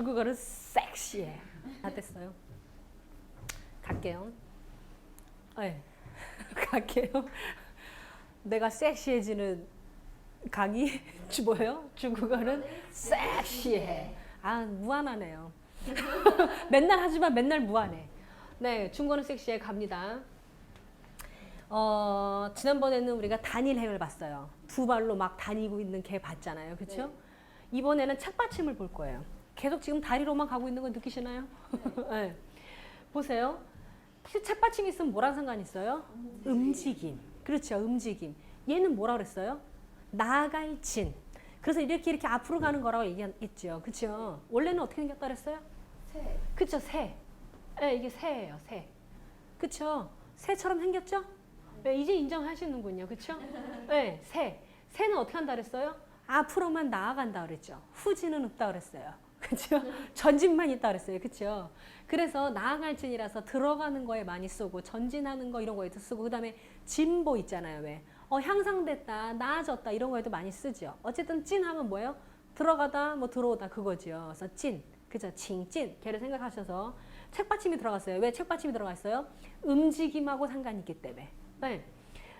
중국어는 섹시해. 다 됐어요. 갈게요. 네. 갈게요. 내가 섹시해지는 강의 주 뭐예요? 중국어는 섹시해. 아 무한하네요. 맨날 하지만 맨날 무한해. 네, 중국어는 섹시해 갑니다. 어, 지난번에는 우리가 단일행을 봤어요. 두 발로 막 다니고 있는 개 봤잖아요. 그렇죠? 이번에는 책받침을 볼 거예요. 계속 지금 다리로만 가고 있는 거 느끼시나요? 네. 보세요. 혹시 책받침이 있으면 뭐랑 상관이 있어요? 움직임. 그렇죠. 움직임. 얘는 뭐라 그랬어요? 나갈 진. 그래서 이렇게 이렇게 앞으로 가는 거라고 얘기했죠. 그렇죠? 원래는 어떻게 생겼다 그랬어요? 새. 그쵸 새. 네, 이게 새예요 새. 그쵸 새처럼 생겼죠? 네, 이제 인정하시는군요. 그쵸? 네, 새. 새는 어떻게 한다 그랬어요? 앞으로만 나아간다 그랬죠. 후진은 없다 그랬어요. 그쵸? 전진만 있다 그랬어요. 그쵸? 그래서 나아갈 진이라서 들어가는 거에 많이 쓰고 전진하는 거 이런 거에도 쓰고 그다음에 진보 있잖아요. 왜? 어 향상됐다, 나아졌다 이런 거에도 많이 쓰죠. 어쨌든 찐하면 뭐예요? 들어가다 뭐 들어오다 그거죠. 그래서 찐. 그죠? 칭찐. 걔를 생각하셔서 책받침이 들어갔어요. 왜 책받침이 들어갔어요? 움직임하고 상관이 있기 때문에. 네.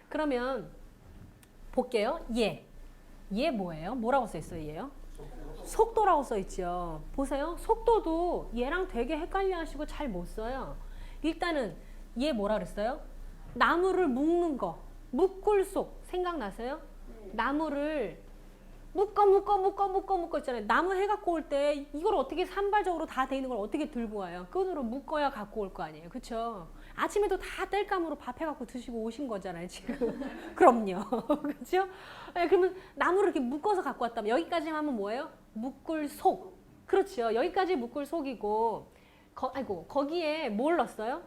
그러면 볼게요. 얘. 얘 뭐예요? 뭐라고 써 있어요, 얘요? 속도라고 써 있죠. 보세요. 속도도 얘랑 되게 헷갈려 하시고 잘 못 써요. 일단은 얘 뭐라 그랬어요? 나무를 묶는 거. 묶을속. 생각나세요? 나무를 묶어 묶어 묶어 묶어 묶어 있잖아요. 나무 해 갖고 올 때 이걸 어떻게 산발적으로 다 돼 있는 걸 어떻게 들고 와요? 끈으로 묶어야 갖고 올 거 아니에요. 그렇죠? 아침에도 다 뗄감으로 밥 해 갖고 드시고 오신 거잖아요, 지금. 그럼요. 그렇죠? 네, 그러면 나무를 이렇게 묶어서 갖고 왔다면 여기까지 하면 뭐예요? 묶을 속. 그렇죠. 여기까지 묶을 속이고 거, 아이고 거기에 뭘 넣었어요?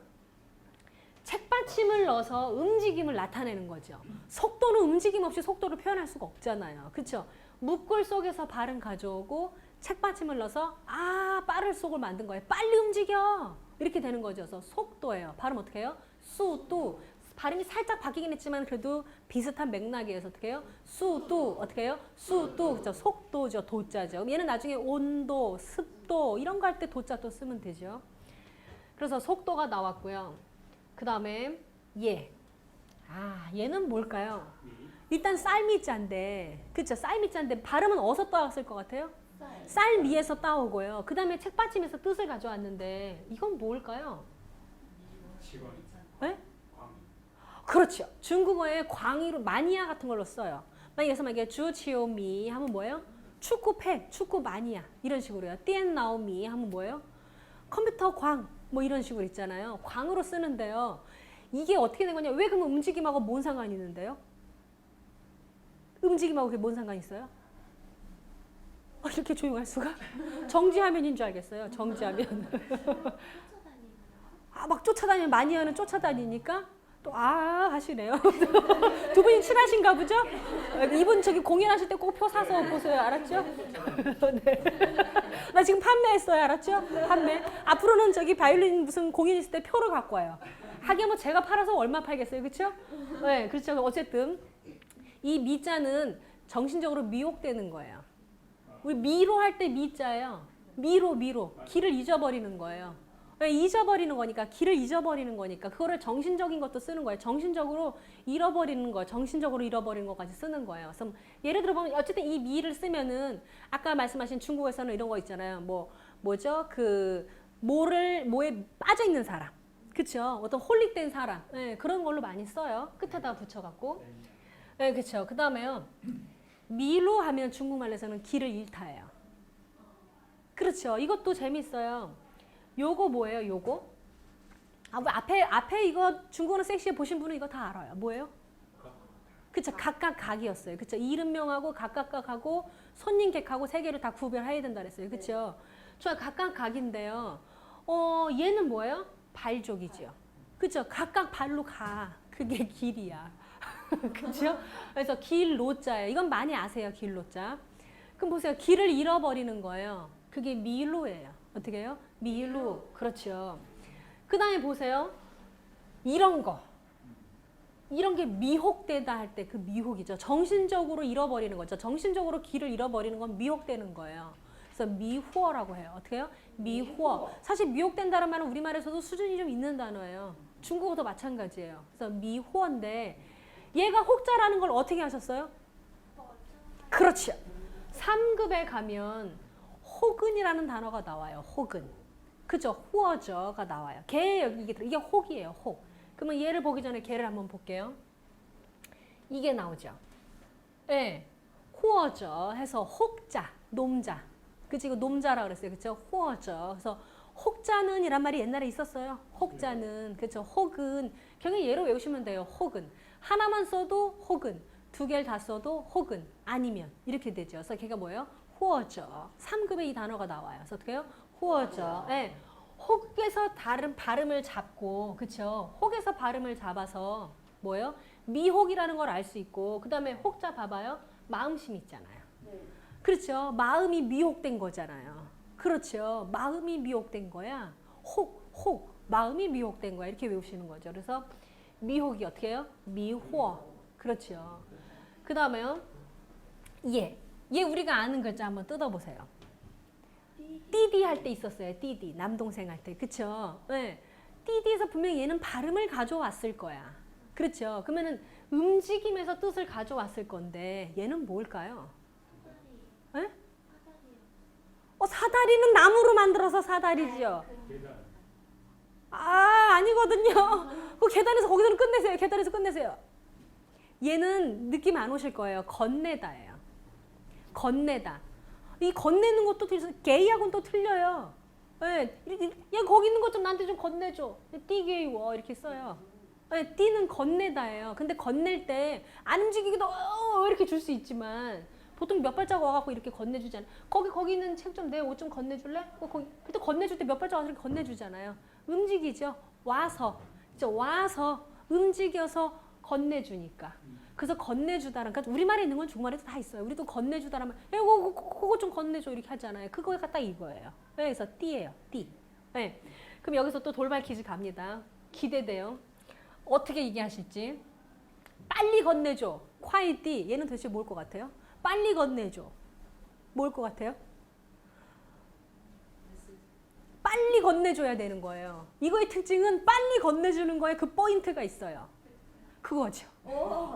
책받침을 넣어서 움직임을 나타내는 거죠. 속도는 움직임 없이 속도를 표현할 수가 없잖아요. 그렇죠? 묶을 속에서 발은 가져오고 책받침을 넣어서 아 빠를 속을 만든 거예요. 빨리 움직여 이렇게 되는 거죠. 그래서 속도예요. 발음 어떻게 해요? 수도 발음이 살짝 바뀌긴 했지만 그래도 비슷한 맥락이어서 어떻게 해요? 수도 어떻게 해요? 수도 그죠? 속도죠. 도자죠. 얘는 나중에 온도, 습도 이런 거 할 때 도자 또 쓰면 되죠. 그래서 속도가 나왔고요. 그 다음에 얘. 아, 얘는 뭘까요? 일단 쌀미 자인데, 그쵸? 쌀미 자인데 발음은 어디서 따왔을 것 같아요? 쌀. 쌀미에서 따오고요. 그 다음에 책받침에서 뜻을 가져왔는데, 이건 뭘까요? 직원 그렇죠. 중국어에 광의로 마니아 같은 걸로 써요. 만약에 만약에 주치오미 하면 뭐예요? 축구 팬, 축구 마니아 이런 식으로요. 띠엔 나오미 하면 뭐예요? 컴퓨터 광 뭐 이런 식으로 있잖아요. 광으로 쓰는데요. 이게 어떻게 된 거냐? 왜 그러면 움직임하고 뭔 상관이 있는데요? 움직임하고 그게 뭔 상관이 있어요? 아, 이렇게 조용할 수가? 정지화면인 줄 알겠어요. 정지화면. 아, 막 쫓아다니면 마니아는 쫓아다니니까 또 아 하시네요. 두 분이 친하신가 보죠? 이분 저기 공연하실 때 꼭 표 사서 보세요. 알았죠? 네. 나 지금 판매했어요. 알았죠? 판매. 앞으로는 저기 바이올린 무슨 공연 있을 때 표를 갖고 와요. 하긴 뭐 제가 팔아서 얼마 팔겠어요. 그렇죠? 네, 그렇죠. 어쨌든 이 미자는 정신적으로 미혹되는 거예요. 우리 미로 할 때 미자예요. 미로 미로 길을 잊어버리는 거예요. 왜 잊어버리는 거니까 길을 잊어버리는 거니까 그거를 정신적인 것도 쓰는 거예요. 정신적으로 잃어버리는 거, 정신적으로 잃어버리는 것까지 쓰는 거예요. 그래서 예를 들어 보면 어쨌든 이 미를 쓰면은 아까 말씀하신 중국에서는 이런 거 있잖아요. 뭐 뭐죠? 그 모를 모에 빠져 있는 사람, 그렇죠? 어떤 홀릭된 사람, 네, 그런 걸로 많이 써요. 끝에다 붙여 갖고, 네, 그렇죠. 그 다음에요. 미로 하면 중국말에서는 길을 잃다예요. 그렇죠. 이것도 재밌어요. 요거 뭐예요? 요거? 아, 뭐 앞에 앞에 이거 중국어는 섹시해 보신 분은 이거 다 알아요. 뭐예요? 그쵸 각각 각이었어요. 그쵸 이름명하고 각각 각하고 손님 객하고 세 개를 다 구별해야 된다 그랬어요. 그쵸? 좋아요. 각각 각인데요. 어 얘는 뭐예요? 발족이죠. 그쵸? 각각 발로 가. 그게 길이야. 그죠? 그래서 길로자예요. 이건 많이 아세요. 길로자. 그럼 보세요. 길을 잃어버리는 거예요. 그게 미로예요. 어떻게 해요? 미로. 그렇죠. 그 다음에 보세요. 이런 거. 이런 게 미혹되다 할 때 그 미혹이죠. 정신적으로 잃어버리는 거죠. 정신적으로 길을 잃어버리는 건 미혹되는 거예요. 그래서 미호라고 해요. 어떻게 해요? 미호. 사실 미혹된다는 말은 우리말에서도 수준이 좀 있는 단어예요. 중국어도 마찬가지예요. 그래서 미호인데 얘가 혹자라는 걸 어떻게 하셨어요? 그렇죠. 3급에 가면 혹은이라는 단어가 나와요. 혹은. 그죠? 후어저가 나와요. 개 여기 이게, 혹이에요. 혹. 그러면 얘를 보기 전에 걔를 한번 볼게요. 이게 나오죠. 예. 네. 후어저 해서 혹자, 놈자. 그치? 이거 놈자라 그랬어요. 그쵸? 후어저. 그래서 혹자는 이란 말이 옛날에 있었어요. 혹자는. 그쵸? 혹은. 그냥 얘로 외우시면 돼요. 혹은. 하나만 써도 혹은. 두 개를 다 써도 혹은. 아니면. 이렇게 되죠. 그래서 걔가 뭐예요? 후어저. 3급에 이 단어가 나와요. 그래서 어떻게 해요? 후어저. 예. 혹에서 다른 발음을 잡고, 그쵸? 혹에서 발음을 잡아서 뭐예요? 미혹이라는 걸 알 수 있고, 그 다음에 혹자 봐봐요. 마음심 있잖아요. 그렇죠. 마음이 미혹된 거잖아요. 그렇죠. 마음이 미혹된 거야. 혹, 혹. 마음이 미혹된 거야. 이렇게 외우시는 거죠. 그래서 미혹이 어떻게 해요? 미호. 그렇죠. 그 다음에요. 예. 얘 우리가 아는 글자 한번 뜯어보세요. 띠디 할 때 있었어요. 띠디. 남동생 할 때. 그쵸? 네. 띠디에서 분명히 얘는 발음을 가져왔을 거야. 그렇죠. 그러면은 움직임에서 뜻을 가져왔을 건데 얘는 뭘까요? 예? 어, 사다리는 나무로 만들어서 사다리죠. 아, 아니거든요. 그 계단에서 거기서는 끝내세요. 계단에서 끝내세요. 얘는 느낌 안 오실 거예요. 건네다예요. 건네다. 이 건네는 것도 틀려서 게이하고는 또 틀려요. 예, 야 거기 있는 것 좀 나한테 좀 건네줘. 띠게이 워 이렇게 써요. 예, 띠는 건네다예요. 근데 건넬 때 안 움직이기도 어, 이렇게 줄 수 있지만 보통 몇 발자국 와갖고 이렇게 건네주잖아. 거기 거기 있는 책 좀 내 옷 좀 건네줄래? 어, 거기 그때 건네줄 때 몇 발자국 와서 이렇게 건네주잖아요. 움직이죠. 와서 이제 와서 움직여서 건네주니까. 그래서 건네주다란 그러니까 우리말에 있는 건 중국말에도 다 있어요. 우리도 건네주다라면 야, 그거, 그거, 그거 좀 건네줘 이렇게 하잖아요. 그거가 딱 이거예요. 네, 그래서 띠예요. 띠. 네. 그럼 여기서 또 돌발 퀴즈 갑니다. 기대돼요. 어떻게 얘기하실지. 빨리 건네줘. 콰이띠. 얘는 도대체 뭘 것 같아요? 빨리 건네줘. 뭘 것 같아요? 빨리 건네줘야 되는 거예요. 이거의 특징은 빨리 건네주는 거에 그 포인트가 있어요. 그거죠.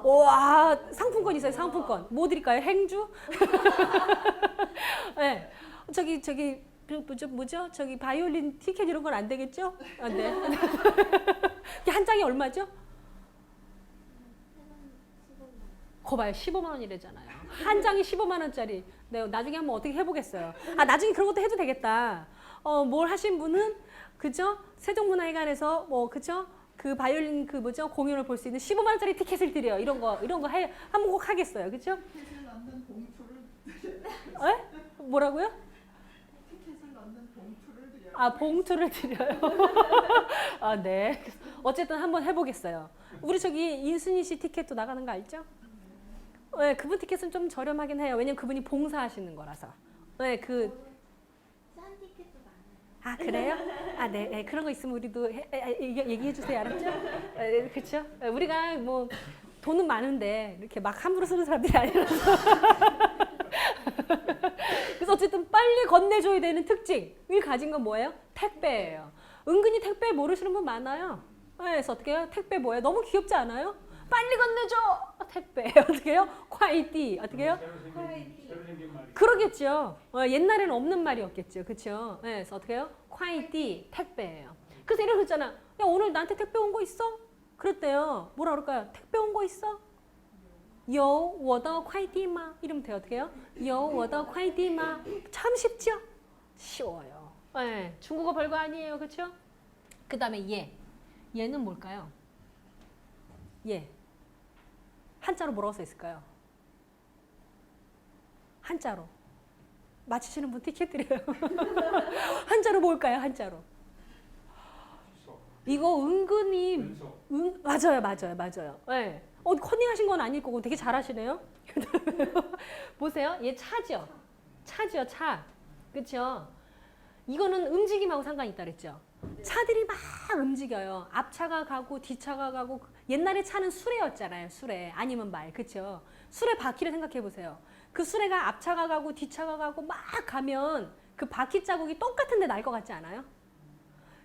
와 상품권 있어요. 상품권. 뭐 드릴까요? 행주? 네. 저기 저기 그 뭐죠 뭐죠? 저기 바이올린 티켓 이런 건 안 되겠죠? 아, 네. 이게 한 장이 얼마죠? 거 봐요. 15만 원이래잖아요. 한 장이 15만 원짜리. 네, 나중에 한번 어떻게 해보겠어요. 아, 나중에 그런 것도 해도 되겠다. 어, 뭘 하신 분은 그죠? 세종문화회관에서 뭐 그죠? 그 바이올린 그 뭐죠? 공연을 볼 수 있는 15만 원짜리 티켓을 드려요. 이런 거 이런 거 해, 한번 꼭 하겠어요. 그죠? 티켓을 넣는 봉투를 에? 뭐라고요? 티켓을 넣는 봉투를 드려요. 아 봉투를 드려요. 아 네. 어쨌든 한번 해보겠어요. 우리 저기 인순이 씨 티켓도 나가는 거 알죠? 네, 그분 티켓은 좀 저렴하긴 해요. 왜냐면 그분이 봉사하시는 거라서. 네, 그. 아 그래요? 아 네, 네, 그런 거 있으면 우리도 해, 얘기- 얘기해 주세요, 알았죠? 네, 그렇죠? 우리가 뭐 돈은 많은데 이렇게 막 함부로 쓰는 사람들이 아니라서. 그래서 어쨌든 빨리 건네줘야 되는 특징을 가진 건 뭐예요? 택배예요. 은근히 택배 모르시는 분 많아요. 네, 그래서 어떻게 해요? 택배 뭐예요? 너무 귀엽지 않아요? 빨리 건네줘! 어, 택배. 어떻게 해요? 콰이띠. 어떻게 해요? 그러겠죠. 어, 옛날에는 없는 말이었겠죠. 그렇죠? 네, 그래서 어떻게 해요? 콰이띠 택배예요. 그래서 이렇게 했잖아. 야 오늘 나한테 택배 온 거 있어? 그랬대요. 뭐라 그럴까요? 택배 온 거 있어? 有我的快递吗? 이러면 돼요. 어떻게 해요? 有我的快递吗? 참 쉽죠? 쉬워요. 네, 중국어 별거 아니에요. 그렇죠? 그 다음에 얘. 얘는 뭘까요? 얘. 한자로 뭐라고 써 있을까요? 한자로. 맞히시는 분 티켓 드려요. 한자로 뭘까요? 한자로. 이거 은근히 은, 맞아요, 맞아요, 맞아요. 네. 어, 컨닝하신 건 아닐 거고 되게 잘하시네요. 보세요. 얘 차죠? 차죠, 차. 그쵸? 이거는 움직임하고 상관이 있다 그랬죠? 차들이 막 움직여요. 앞차가 가고 뒤차가 가고 옛날에 차는 수레였잖아요. 수레 아니면 말. 그쵸? 수레 바퀴를 생각해 보세요. 그 수레가 앞차가 가고 뒤차가 가고 막 가면 그 바퀴 자국이 똑같은 데 날 것 같지 않아요?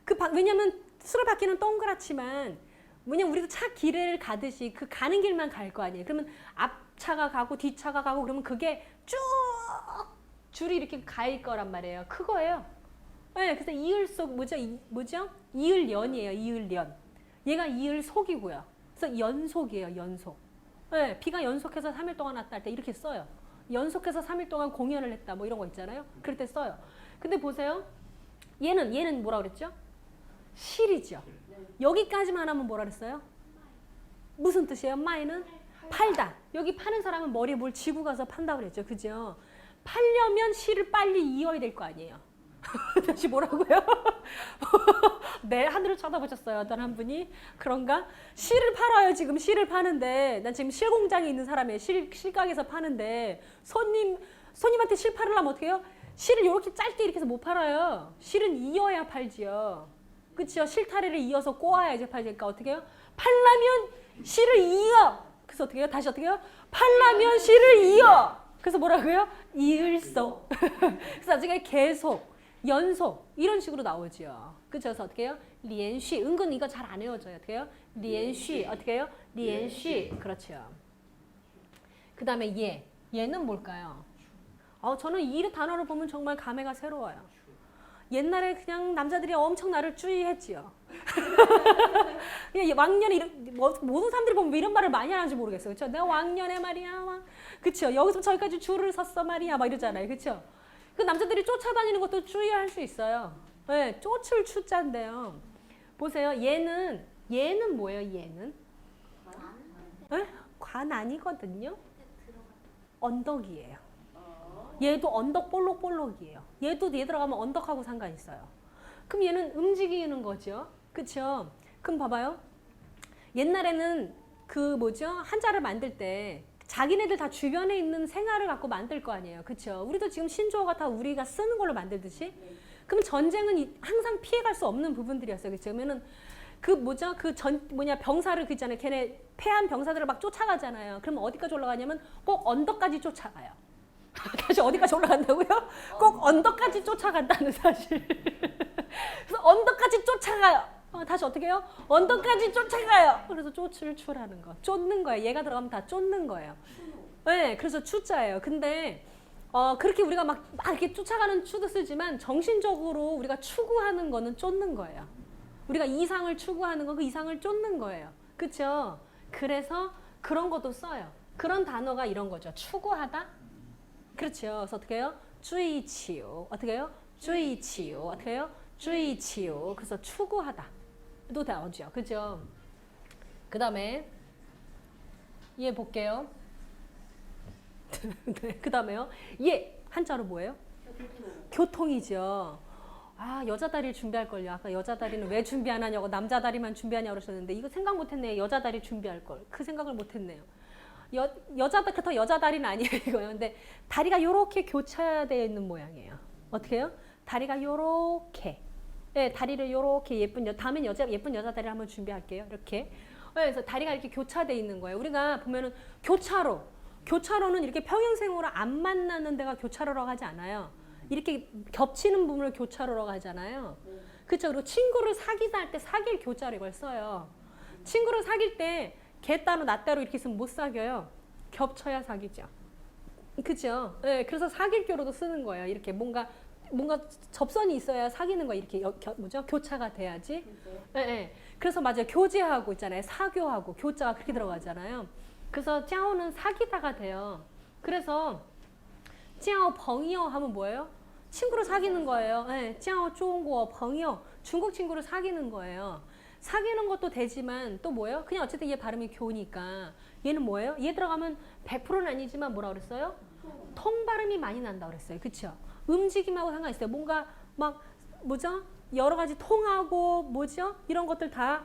그 바, 왜냐면 수레 바퀴는 동그랗지만 왜냐면 우리도 차 길을 가듯이 그 가는 길만 갈 거 아니에요. 그러면 앞차가 가고 뒤차가 가고 그러면 그게 쭉 줄이 이렇게 갈 거란 말이에요. 그거예요. 네, 그래서 이을 속 뭐죠? 이, 뭐죠? 이을연이에요. 이을연. 얘가 이을 속이고요. 그래서 연속이에요. 연속. 네, 비가 연속해서 3일 동안 왔다 할 때 이렇게 써요. 연속해서 3일 동안 공연을 했다 뭐 이런 거 있잖아요. 그럴 때 써요. 근데 보세요. 얘는 얘는 뭐라 그랬죠? 실이죠. 여기까지만 하면 뭐라 그랬어요? 무슨 뜻이에요? 마이는 팔다. 여기 파는 사람은 머리에 뭘 쥐고 가서 판다 그랬죠. 그죠? 팔려면 실을 빨리 이어야 될 거 아니에요. 다시 뭐라고요? 네, 하늘을 쳐다보셨어요. 어떤 한 분이 그런가? 실을 팔아요. 지금 실을 파는데 난 지금 실 공장에 있는 사람이에요. 실 실가게에서 파는데 손님 손님한테 실 팔으려면 어떻게 해요? 실을 이렇게 짧게 이렇게 해서 못 팔아요. 실은 이어야 팔지요. 그렇죠? 실타래를 이어서 꼬아야지 팔니까 어떻게 해요? 팔라면 실을 이어. 그래서 어떻게 해요? 다시 어떻게 해요? 팔라면 실을 이어. 그래서 뭐라고요? 이을소. 그래서 나중에 계속, 연속 이런 식으로 나오죠. 그쵸? 그래서 어떻게 해요? 리엔쉬. 은근 이거 잘 안 외워져요. 어떻게 해요? 리엔쉬. 어떻게 해요? 리엔쉬. 그렇죠. 그 다음에 얘. 얘는 뭘까요? 어, 저는 이 단어를 보면 정말 감회가 새로워요. 옛날에 그냥 남자들이 엄청 나를 주의했지요. 그냥 왕년에 이런 뭐, 모든 사람들이 보면 왜 이런 말을 많이 하는지 모르겠어요. 그렇죠? 내가 왕년에 말이야. 막. 그렇죠? 여기서 저기까지 줄을 섰어 말이야. 막 이러잖아요. 그렇죠? 그 남자들이 쫓아다니는 것도 주의할 수 있어요. 네, 쫓을 추자인데요. 보세요. 얘는 얘는 뭐예요? 얘는 네? 관 아니거든요. 언덕이에요. 얘도 언덕 볼록볼록이에요. 얘도 얘 들어가면 언덕하고 상관 있어요. 그럼 얘는 움직이는 거죠. 그쵸? 그럼 봐봐요. 옛날에는 그 뭐죠? 한자를 만들 때 자기네들 다 주변에 있는 생활을 갖고 만들 거 아니에요. 그쵸? 우리도 지금 신조어가 다 우리가 쓰는 걸로 만들듯이. 그럼 전쟁은 이- 항상 피해갈 수 없는 부분들이었어요. 그러면은 그 뭐죠? 그 전 뭐냐 병사를 그 있잖아요. 걔네 패한 병사들을 막 쫓아가잖아요. 그러면 어디까지 올라가냐면 꼭 언덕까지 쫓아가요. 다시 어디까지 올라간다고요? 꼭 언덕까지 쫓아간다는 사실. 그래서 언덕까지 쫓아가요. 어, 다시 어떻게 해요? 언덕까지 쫓아가요. 그래서 쫓을 추라는 거. 쫓는 거예요. 얘가 들어가면 다 쫓는 거예요. 네, 그래서 추자예요. 근데 어, 그렇게 우리가 막, 막 이렇게 쫓아가는 추도 쓰지만 정신적으로 우리가 추구하는 거는 쫓는 거예요. 우리가 이상을 추구하는 건그 이상을 쫓는 거예요. 그렇죠? 그래서 그런 것도 써요. 그런 단어가 이런 거죠. 추구하다? 그렇죠. 그래서 어떻게 해요? 주의치유. 어떻게 해요? 주의치유. 어떻게 해요? 주의치유. 그래서 추구하다. 또 나오죠. 그죠? 그 다음에 얘 볼게요. 네, 그 다음에요. 얘 한자로 뭐예요? 교통 이죠. 아 여자 다리를 준비할 걸요. 아까 여자 다리는 왜 준비 안 하냐고 남자 다리만 준비하냐고 그러셨는데 이거 생각 못했네. 여자 다리 준비할 걸. 그 생각을 못했네요. 여 여자 그렇다 여자 다리는 아니에요 이거요. 근데 다리가 요렇게 교차되어 있는 모양이에요. 어떻게 해요? 다리가 요렇게. 네, 다리를 요렇게 예쁜 여 다음엔 여자 예쁜 여자 다리를 한번 준비할게요. 이렇게. 네, 그래서 다리가 이렇게 교차돼 있는 거예요. 우리가 보면은 교차로 교차로는 이렇게 평행생으로 안 만나는 데가 교차로라고 하지 않아요. 이렇게 겹치는 부분을 교차로라고 하잖아요. 그렇죠. 그리고 친구를 사귀다 할 때 사귈 교자로 이걸 써요. 친구를 사귈 때 걔 따로 나 따로 이렇게 있으면 못 사귀어요. 겹쳐야 사귀죠. 그죠? 네, 그래서 사귈 교로도 쓰는 거예요. 이렇게 뭔가 뭔가 접선이 있어야 사귀는 거 이렇게 여, 겨, 뭐죠? 교차가 돼야지. 네, 네. 그래서 맞아요. 교제하고 있잖아요. 사교하고 교자가 그렇게 들어가잖아요. 그래서 짜오는 사귀다가 돼요. 그래서 짜오 벙이요 하면 뭐예요? 친구를 사귀는 거예요. 네, 짜오 중국 벙이요. 중국 친구를 사귀는 거예요. 사귀는 것도 되지만 또 뭐예요? 그냥 어쨌든 얘 발음이 교니까 얘는 뭐예요? 얘 들어가면 100%는 아니지만 뭐라 그랬어요? 통 발음이 많이 난다 그랬어요. 그쵸? 움직임하고 상관있어요. 뭔가 막 뭐죠? 여러 가지 통하고 뭐죠? 이런 것들 다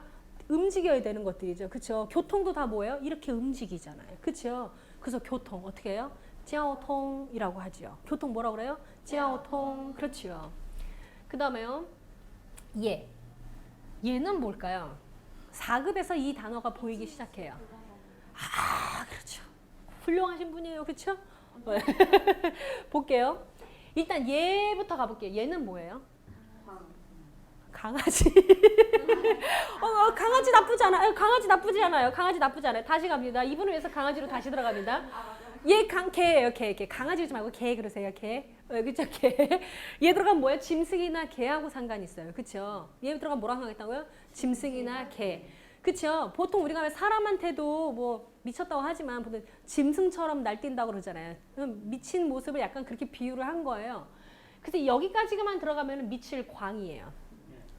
움직여야 되는 것들이죠. 그쵸? 교통도 다 뭐예요? 이렇게 움직이잖아요. 그쵸? 그래서 교통 어떻게 해요? 지하오통이라고 하죠. 교통 뭐라 그래요? 지하오통. 그렇죠. 그 다음에요. 예. 얘는 뭘까요? 4급에서 이 단어가 보이기 시작해요. 아, 그렇죠. 훌륭하신 분이에요. 그렇죠? 볼게요. 일단 얘부터 가볼게요. 얘는 뭐예요? 강아지. 어, 어, 강아지 나쁘지 않아요. 강아지 나쁘지 않아요. 강아지 나쁘지 않아요. 다시 갑니다. 이분을 위해서 강아지로 다시 들어갑니다. 얘 강, 개예요, 개, 개. 강아지지 말고 개 그러세요, 개. 어, 그쵸, 개. 얘 들어가면 뭐예요? 짐승이나 개하고 상관이 있어요. 그쵸? 얘 들어가면 뭐랑 상관있다고요? 짐승이나 개. 그쵸? 보통 우리가 왜 사람한테도 뭐 미쳤다고 하지만 보통 짐승처럼 날뛴다고 그러잖아요. 미친 모습을 약간 그렇게 비유를 한 거예요. 근데 여기까지만 들어가면 미칠 광이에요.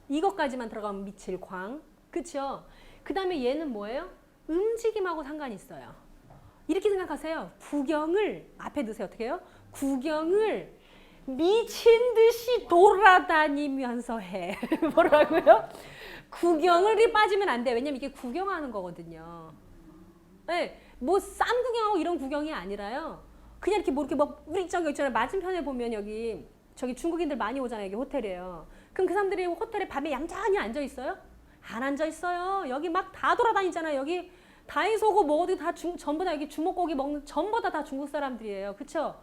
이것까지만 들어가면 미칠 광. 그쵸? 그 다음에 얘는 뭐예요? 움직임하고 상관이 있어요. 이렇게 생각하세요. 구경을 앞에 넣으세요. 어떻게 해요? 구경을 미친 듯이 돌아다니면서 해. 뭐라고요? 구경을이 빠지면 안 돼. 왜냐면 이게 구경하는 거거든요. 네, 뭐쌈 구경하고 이런 구경이 아니라요. 그냥 이렇게 뭐 이렇게 뭐 우리 저기 있잖아요. 맞은편에 보면 여기 저기 중국인들 많이 오잖아요. 여기 호텔이에요. 그럼 그 사람들이 호텔에 밤에 얌전히 앉아 있어요? 안 앉아 있어요. 여기 막 다 돌아다니잖아요. 여기 다이소고 뭐 어디 다 중, 전부 다 여기 주먹고기 먹는 전부 다 다 중국 사람들이에요. 그렇죠?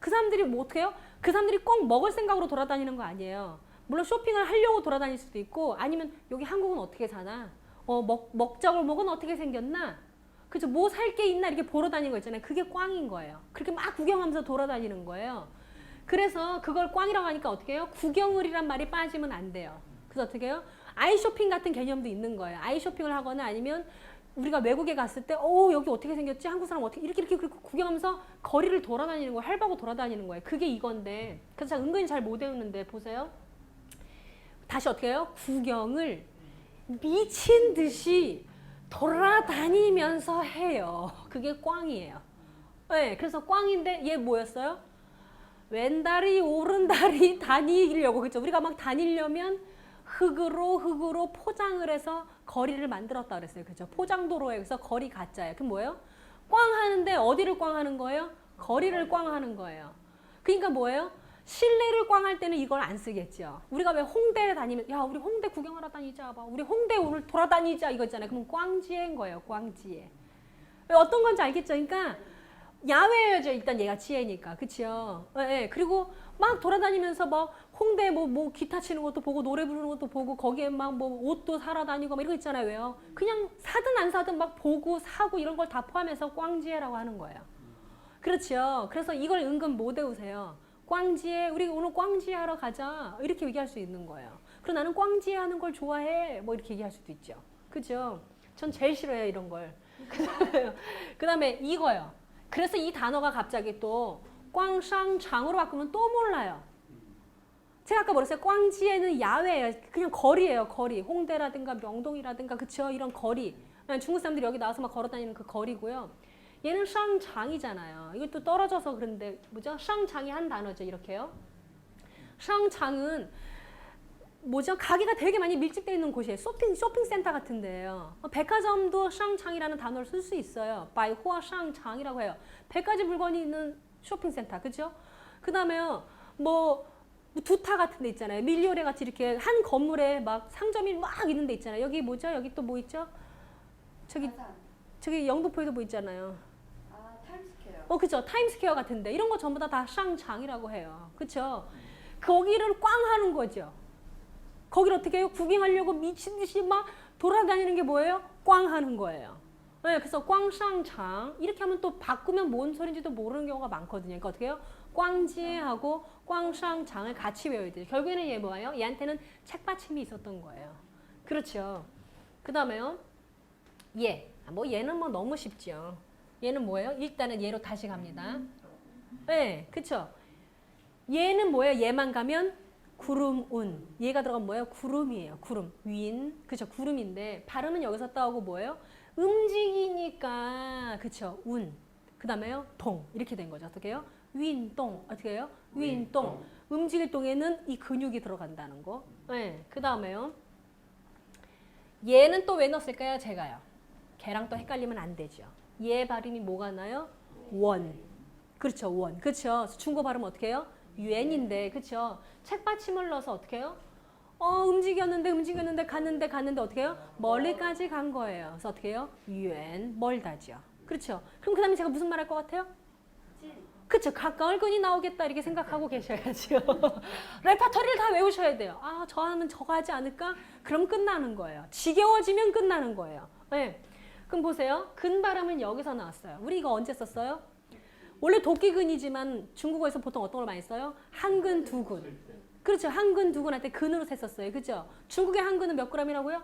그 사람들이 뭐 어떻게 해요? 그 사람들이 꼭 먹을 생각으로 돌아다니는 거 아니에요. 물론 쇼핑을 하려고 돌아다닐 수도 있고 아니면 여기 한국은 어떻게 사나? 어, 먹, 먹자고 먹은 어떻게 생겼나? 그죠? 뭐 살 게 있나 이렇게 보러 다니는 거 있잖아요. 그게 꽝인 거예요. 그렇게 막 구경하면서 돌아다니는 거예요. 그래서 그걸 꽝이라고 하니까 어떻게 해요? 구경을이란 말이 빠지면 안 돼요. 그래서 어떻게 해요? 아이 쇼핑 같은 개념도 있는 거예요. 아이 쇼핑을 하거나 아니면 우리가 외국에 갔을 때, 어 여기 어떻게 생겼지? 한국 사람 어떻게 이렇게 이렇게 구경하면서 거리를 돌아다니는 거예요. 할바고 돌아다니는 거예요. 그게 이건데, 그래서 은근히 잘 못 외우는데 보세요. 다시 어떻게 해요? 구경을 미친 듯이 돌아다니면서 해요. 그게 꽝이에요. 네, 그래서 꽝인데 얘 뭐였어요? 왼다리 오른다리 다니려고 그죠? 우리가 막 다니려면 흙으로 흙으로 포장을 해서 거리를 만들었다 그랬어요. 그죠? 포장도로에서 거리 가짜예요. 그럼 뭐예요? 꽝 하는데 어디를 꽝 하는 거예요? 거리를 꽝 하는 거예요. 그러니까 뭐예요? 실내를 꽝할 때는 이걸 안 쓰겠죠. 우리가 왜 홍대에 다니면 야 우리 홍대 구경하러 다니자 봐. 우리 홍대 오늘 돌아다니자 이거 있잖아요. 그럼 꽝지혜인 거예요. 꽝지혜. 왜 어떤 건지 알겠죠? 그러니까 야외죠 일단 얘가 지혜니까 그치요 예, 예. 그리고 막 돌아다니면서 막 홍대 뭐, 뭐 기타 치는 것도 보고 노래 부르는 것도 보고 거기에 막 뭐 옷도 사러 다니고 막 이런 거 있잖아요 왜요 그냥 사든 안 사든 막 보고 사고 이런 걸 다 포함해서 꽝지혜라고 하는 거예요 그렇죠 그래서 이걸 은근 못 외우세요 꽝지혜 우리 오늘 꽝지혜 하러 가자 이렇게 얘기할 수 있는 거예요 그리고 나는 꽝지혜 하는 걸 좋아해 뭐 이렇게 얘기할 수도 있죠 그죠 전 제일 싫어해요 이런 걸 그 다음에 이거요 그래서 이 단어가 갑자기 또 꽝상장으로 바꾸면 또 몰라요. 제가 아까 뭐랬어요? 꽝지에는 야외예요. 그냥 거리예요. 거리. 홍대라든가 명동이라든가 그쵸? 이런 거리. 중국 사람들이 여기 나와서 막 걸어다니는 그 거리고요. 얘는 상장이잖아요. 이것도 떨어져서 그런데 뭐죠? 상장이 한 단어죠. 이렇게요. 상장은 뭐죠? 가게가 되게 많이 밀집되어 있는 곳이에요. 쇼핑, 쇼핑센터 같은 데예요. 어, 백화점도 쌍창이라는 단어를 쓸 수 있어요. 바이호아 쌍창이라고 해요. 100가지 물건이 있는 쇼핑센터. 그죠? 그 다음에요. 뭐 두타 같은 데 있잖아요. 밀리오레 같이 이렇게 한 건물에 막 상점이 막 있는 데 있잖아요. 여기 뭐죠? 여기 또 뭐 있죠? 저기 저기 영도포에도 뭐 있잖아요. 아, 타임스퀘어. 어, 그죠. 타임스퀘어 같은데 이런 거 전부 다다 쌍창이라고 해요. 그쵸? 거기를 꽝 하는 거죠. 거기를 어떻게 해요? 구경하려고 미친 듯이 막 돌아다니는 게 뭐예요? 꽝 하는 거예요. 네, 그래서 꽝상장 이렇게 하면 또 바꾸면 뭔 소린지도 모르는 경우가 많거든요. 그러니까 어떻게 해요? 꽝지하고 꽝상장을 같이 외워야 돼요. 결국에는 얘 뭐예요? 얘한테는 책받침이 있었던 거예요. 그렇죠. 그 다음에요. 얘. 아, 뭐 얘는 뭐 너무 쉽죠. 얘는 뭐예요? 일단은 얘로 다시 갑니다. 네, 그쵸. 얘는 뭐예요? 얘만 가면 구름, 운. 얘가 들어간 뭐예요? 구름이에요. 구름. 윈. 그쵸. 구름인데 발음은 여기서 따오고 뭐예요? 움직이니까 그쵸. 운. 그 다음에요. 동. 이렇게 된 거죠. 어떻게 해요? 윈동. 어떻게 해요? 윈동. 움직일 동에는 이 근육이 들어간다는 거. 네. 그 다음에요. 얘는 또 왜 넣었을까요? 제가요. 걔랑 또 헷갈리면 안 되죠. 얘 발음이 뭐가 나요? 원. 그렇죠. 원. 그렇죠. 중国발음 어떻게 해요? 유엔인데. 그렇죠. 책받침을 넣어서 어떻게 해요? 어, 움직였는데 움직였는데 갔는데 갔는데 어떻게 해요? 멀리까지 간 거예요. 그래서 어떻게 해요? 유엔 멀다죠. 그렇죠. 그럼 그 다음에 제가 무슨 말 할 것 같아요? 그쵸. 가까울 끈이 나오겠다 이렇게 생각하고 계셔야죠. 레파토리를 다 외우셔야 돼요. 아, 저 하면 저거 하지 않을까? 그럼 끝나는 거예요. 지겨워지면 끝나는 거예요. 네. 그럼 보세요. 근 발음은 여기서 나왔어요. 우리 이거 언제 썼어요? 원래 도끼근이지만 중국어에서 보통 어떤 걸 많이 써요? 한근, 두근. 그렇죠. 한근, 두근 할 때 근으로 셌었어요. 그죠? 중국의 한근은 몇 g이라고요?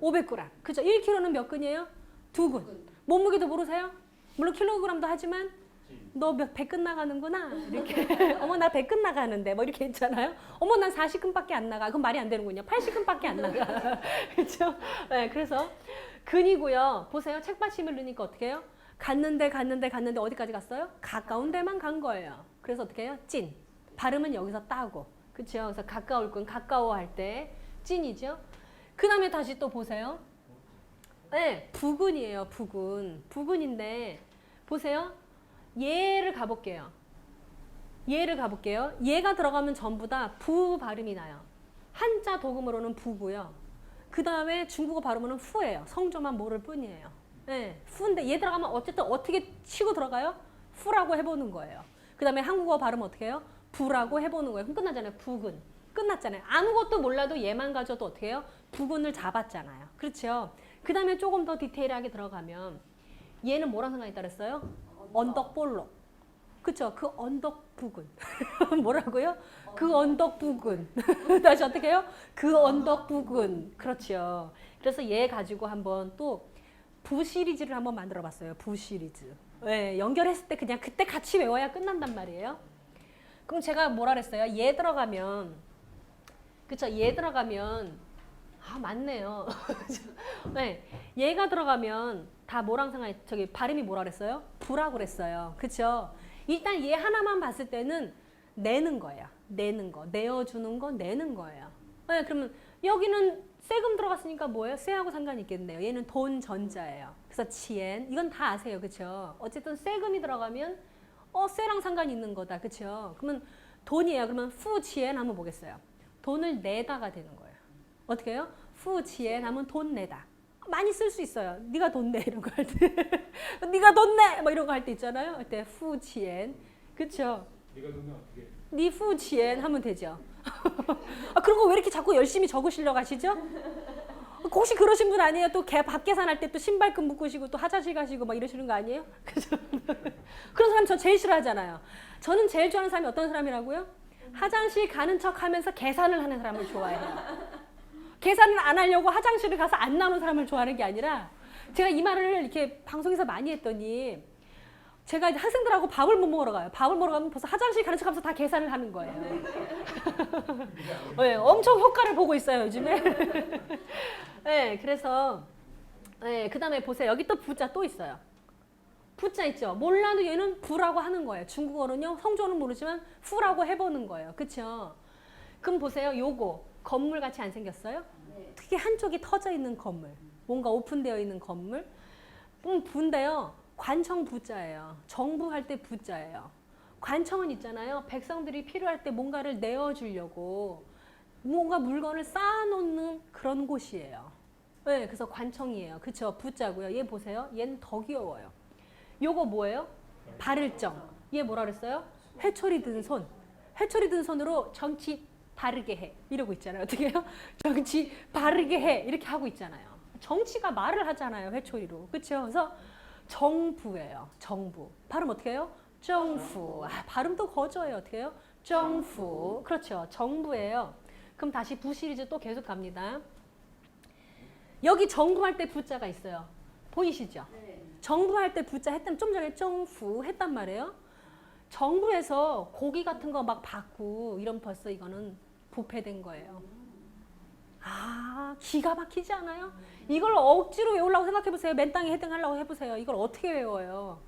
500g. 그죠? 1kg는 몇 근이에요? 두 근. 몸무게도 모르세요? 물론 킬로그램도 하지만 너몇배 끝나가는구나 이렇게 어머 나배 끝나가는데 뭐 이렇게 했잖아요 어머 난 40근밖에 안 나가 그럼 말이 안 되는군요 80근밖에 안 나가 그렇죠 네, 그래서 근이고요. 보세요. 책받침을 넣으니까 어떻게 해요? 갔는데 갔는데 갔는데 어디까지 갔어요? 가까운 데만 간 거예요. 그래서 어떻게 해요? 찐. 발음은 여기서 따고. 그렇죠 그래서 가까울 건 가까워할 때 찐이죠. 그 다음에 다시 또 보세요. 네 부근이에요 부근. 부근인데 보세요. 얘를 가볼게요. 얘를 가볼게요. 얘가 들어가면 전부 다 부 발음이 나요. 한자 도금으로는 부고요. 그 다음에 중국어 발음으로는 후예요. 성조만 모를 뿐이에요. 네, 후인데 얘 들어가면 어쨌든 어떻게 치고 들어가요? 후라고 해보는 거예요. 그 다음에 한국어 발음 어떻게 해요? 부라고 해보는 거예요. 그럼 끝나잖아요. 부근. 끝났잖아요. 아무것도 몰라도 얘만 가져도 어떻게 해요? 부근을 잡았잖아요. 그렇죠? 그 다음에 조금 더 디테일하게 들어가면 얘는 뭐랑 상관이 따랐어요? 언덕볼록. 그쵸? 그 언덕 부근. 뭐라고요? 그 언덕 부근. 다시 어떻게 해요? 그 언덕 부근. 그렇죠. 그래서 얘 가지고 한번 또 부 시리즈를 한번 만들어 봤어요. 부 시리즈. 네, 연결했을 때 그냥 그때 같이 외워야 끝난단 말이에요. 그럼 제가 뭐라 그랬어요? 얘 들어가면 그쵸? 얘 들어가면 아 맞네요. 네, 얘가 들어가면 다 뭐랑 상관이 저기 발음이 뭐라 그랬어요? 부라고 그랬어요. 그쵸? 일단 얘 하나만 봤을 때는 내는 거예요. 내는 거, 내어주는 거, 내는 거예요. 네, 그러면 여기는 세금 들어갔으니까 뭐예요? 세하고 상관이 있겠네요. 얘는 돈 전자예요. 그래서 치엔 이건 다 아세요, 그렇죠? 어쨌든 세금이 들어가면 어 세랑 상관이 있는 거다, 그렇죠? 그러면 돈이에요. 그러면 푸 치엔 한번 보겠어요. 돈을 내다가 되는 거예요. 어떻게 해요? 푸 치엔 하면 돈 내다. 많이 쓸 수 있어요. 네가 돈 내 이런 거 할 때. 네가 돈 내. 뭐 이런 거 할 때 있잖아요. 그때 후치엔. 그렇죠? 네가 넣으면 어떻게? 니 후치엔 하면 되죠. 아, 그런 거 왜 이렇게 자꾸 열심히 적으시려고 하시죠? 혹시 그러신 분 아니에요? 또개밥 계산할 때 또 신발끈 묶으시고 또 화장실 가시고 막 이러시는 거 아니에요? 그죠? 그런 사람 저 제일 싫어하잖아요. 저는 제일 좋아하는 사람이 어떤 사람이라고요? 화장실 가는 척 하면서 계산을 하는 사람을 좋아해요. 계산을 안 하려고 화장실을 가서 안 나오는 사람을 좋아하는 게 아니라 제가 이 말을 이렇게 방송에서 많이 했더니 제가 이제 학생들하고 밥을 못 먹으러 가요. 밥을 먹으러 가면 벌써 화장실 가는 척하면서 다 계산을 하는 거예요. 네, 엄청 효과를 보고 있어요 요즘에. 네, 그래서 네, 그 다음에 보세요. 여기 또 부자 또 있어요. 부자 있죠. 몰라도 얘는 부라고 하는 거예요. 중국어는요. 성조는 모르지만 후라고 해보는 거예요. 그렇죠? 그럼 보세요. 요거 건물 같이 안 생겼어요? 특히 한쪽이 터져 있는 건물, 뭔가 오픈되어 있는 건물. 음, 부인데요. 관청 부자예요. 정부 할 때 부자예요. 관청은 있잖아요. 백성들이 필요할 때 뭔가를 내어주려고 뭔가 물건을 쌓아놓는 그런 곳이에요. 네, 그래서 관청이에요. 그쵸? 부자고요. 얘 보세요. 얘는 더 귀여워요. 요거 뭐예요? 발을정. 얘 뭐라 그랬어요? 회초리 든 손. 회초리 든 손으로 정치 바르게 해. 이러고 있잖아요. 어떻게 해요? 정치 바르게 해. 이렇게 하고 있잖아요. 정치가 말을 하잖아요. 회초리로. 그쵸? 그래서 정부예요. 정부. 발음 어떻게 해요? 정부. 아, 발음도 거져요. 어떻게 해요? 정부. 그렇죠. 정부예요. 그럼 다시 부 시리즈 또 계속 갑니다. 여기 정부할 때 부자가 있어요. 보이시죠? 정부할 때 부자 했던 좀 전에 정부 했단 말이에요. 정부에서 고기 같은 거 막 받고 이런 벌써 이거는 부패된 거예요. 아, 기가 막히지 않아요? 이걸 억지로 외우려고 생각해 보세요. 맨땅에 헤딩하려고 해 보세요. 이걸 어떻게 외워요?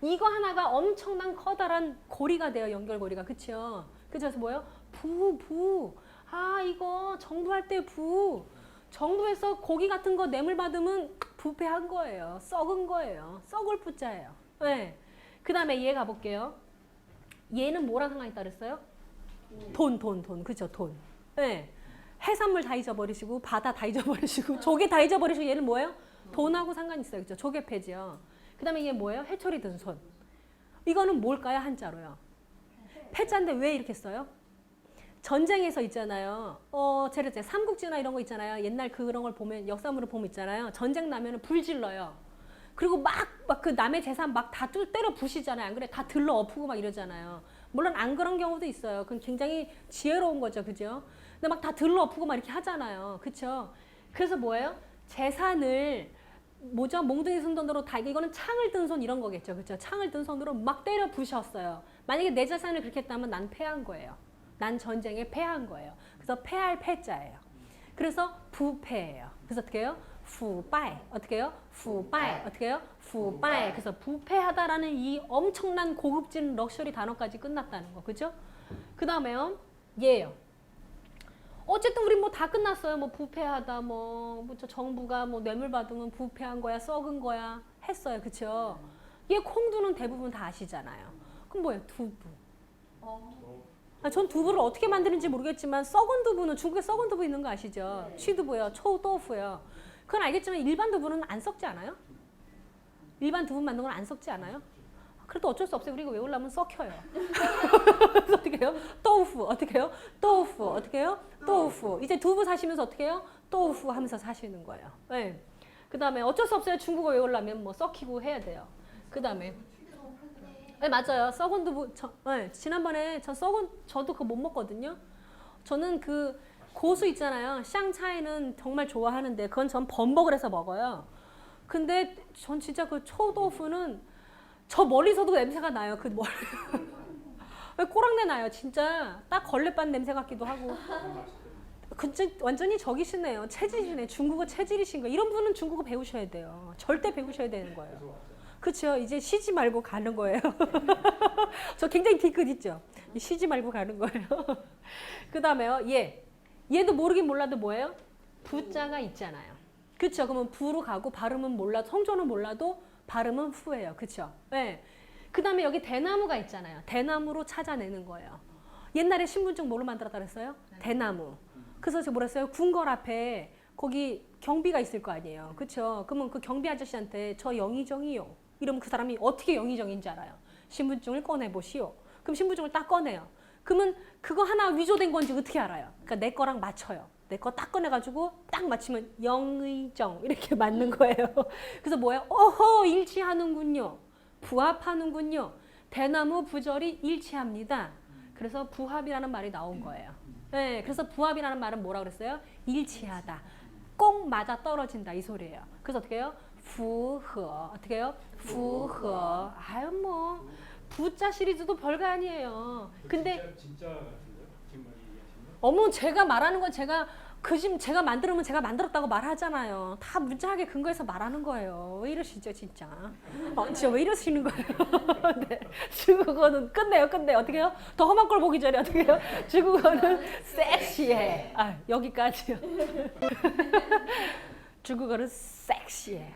이거 하나가 엄청난 커다란 고리가 돼요. 연결고리가. 그쵸? 그래서 뭐예요? 부, 부. 아, 이거 정부할 때 부. 정부에서 고기 같은 거 뇌물 받으면 부패한 거예요. 썩은 거예요. 썩을 부자예요. 네. 그 다음에 얘 가볼게요. 얘는 뭐랑 상관이 따랐어요? 돈, 돈, 돈. 그죠? 돈. 네. 해산물 다 잊어버리시고 바다 다 잊어버리시고 조개 다 잊어버리시고 얘는 뭐예요? 돈하고 상관 있어요. 그죠? 조개 패지요. 그 다음에 이게 뭐예요? 해초리 든 손. 이거는 뭘까요? 한자로요. 패자인데 왜 이렇게 써요? 전쟁에서 있잖아요. 어, 제가 삼국지나 이런 거 있잖아요. 옛날 그런 걸 보면 역사물을 보면 있잖아요. 전쟁 나면은 불 질러요. 그리고 막 막 그 남의 재산 막 다 때려 부시잖아요. 안 그래? 다 들러 엎고 막 이러잖아요. 물론 안 그런 경우도 있어요. 그건 굉장히 지혜로운 거죠. 그죠? 근데 막 다 들러 엎고 막 이렇게 하잖아요. 그쵸? 그래서 뭐예요? 재산을 뭐죠? 몽둥이 손 돈으로 다 이거는 창을 든 손 이런 거겠죠. 그죠? 창을 든 손으로 막 때려 부셨어요. 만약에 내 재산을 그렇게 했다면 난 패한 거예요. 난 전쟁에 패한 거예요. 그래서 패할 패자예요. 그래서 부패예요. 그래서 어떻게 해요? 후바이 어떻게 해요? 후바이 어떻게 해요? 후바이 그래서 부패하다라는 이 엄청난 고급진 럭셔리 단어까지 끝났다는 거 그죠? 그 다음에요 예요. 어쨌든 우리 뭐 다 끝났어요. 뭐 부패하다 뭐, 뭐저 정부가 뭐 뇌물 받으면 부패한 거야 썩은 거야 했어요. 그쵸? 얘 콩두는 대부분 다 아시잖아요. 그럼 뭐예요? 두부. 아, 전 두부를 어떻게 만드는지 모르겠지만 썩은 두부는 중국에 썩은 두부 있는 거 아시죠? 취두부요, 초도부요. 그건 알겠지만 일반 두부는 안 썩지 않아요? 일반 두부 만든 건안 썩지 않아요? 그래도 어쩔 수 없어요. 우리가 외우려면 썩혀요. 어떻게 해요? 또우프 어떻게 해요? 또우프 어떻게 해요? 또우프 이제 두부 사시면서 어떻게 해요? 또우프 하면서 사시는 거예요. 네. 그 다음에 어쩔 수 없어요. 중국어 외우려면 뭐 썩히고 해야 돼요. 그 다음에 네 맞아요. 썩은 두부 저, 네, 지난번에 저 썩은 저도 그거 못 먹거든요. 저는 그 고수 있잖아요. 샹차이는 정말 좋아하는데 그건 전 범벅을 해서 먹어요. 근데 전 진짜 그 초도프는 저 멀리서도 냄새가 나요. 그 멀리. 꼬랑내 나요. 진짜 딱 걸레반 냄새 같기도 하고. 그진짜 완전히 저기시네요. 체질이네. 중국어 체질이신 거. 이런 분은 중국어 배우셔야 돼요. 절대 배우셔야 되는 거예요. 그렇죠. 이제 쉬지 말고 가는 거예요. 저 굉장히 뒤끝 있죠. 쉬지 말고 가는 거예요. 그 다음에요. 얘. 얘도 모르긴 몰라도 뭐예요? 부자가 있잖아요. 그렇죠. 그러면 부로 가고 발음은 몰라, 성조는 몰라도 발음은 후예요. 그렇죠. 네. 그 다음에 여기 대나무가 있잖아요. 대나무로 찾아내는 거예요. 옛날에 신분증 뭘로 만들었다 그랬어요? 대나무. 그래서 제가 뭐라 했어요? 궁궐 앞에 거기 경비가 있을 거 아니에요. 그렇죠? 그러면 그 경비 아저씨한테 저 영의정이요. 이러면 그 사람이 어떻게 영의정인지 알아요. 신분증을 꺼내 보시오. 그럼 신분증을 딱 꺼내요. 그러면 그거 하나 위조된 건지 어떻게 알아요? 그러니까 내 거랑 맞춰요. 내 거 딱 꺼내가지고 딱 맞추면 영의정 이렇게 맞는 거예요. 그래서 뭐예요? 어허 일치하는군요. 부합하는군요. 대나무 부절이 일치합니다. 그래서 부합이라는 말이 나온 거예요. 네, 그래서 부합이라는 말은 뭐라 그랬어요? 일치하다. 꼭 맞아 떨어진다 이 소리예요. 그래서 어떻게 해요? 부허 어떻게 해요? 부허 아유 뭐 부자 시리즈도 별거 아니에요. 근데 진짜, 진짜 같은데요? 지금 얘기하신 거? 어머 제가 말하는 건 제가 그 집 제가 만들면 제가 만들었다고 말하잖아요. 다 문자하게 근거해서 말하는 거예요. 왜 이러시죠 진짜? 어, 진짜 왜 이러시는 거예요? 네. 중국어는 끝내요 끝내 어떻게 해요? 더 험한 걸 보기 전에 어떻게 해요? 중국어는 섹시해. 아 여기까지요. 중국어는 섹시해.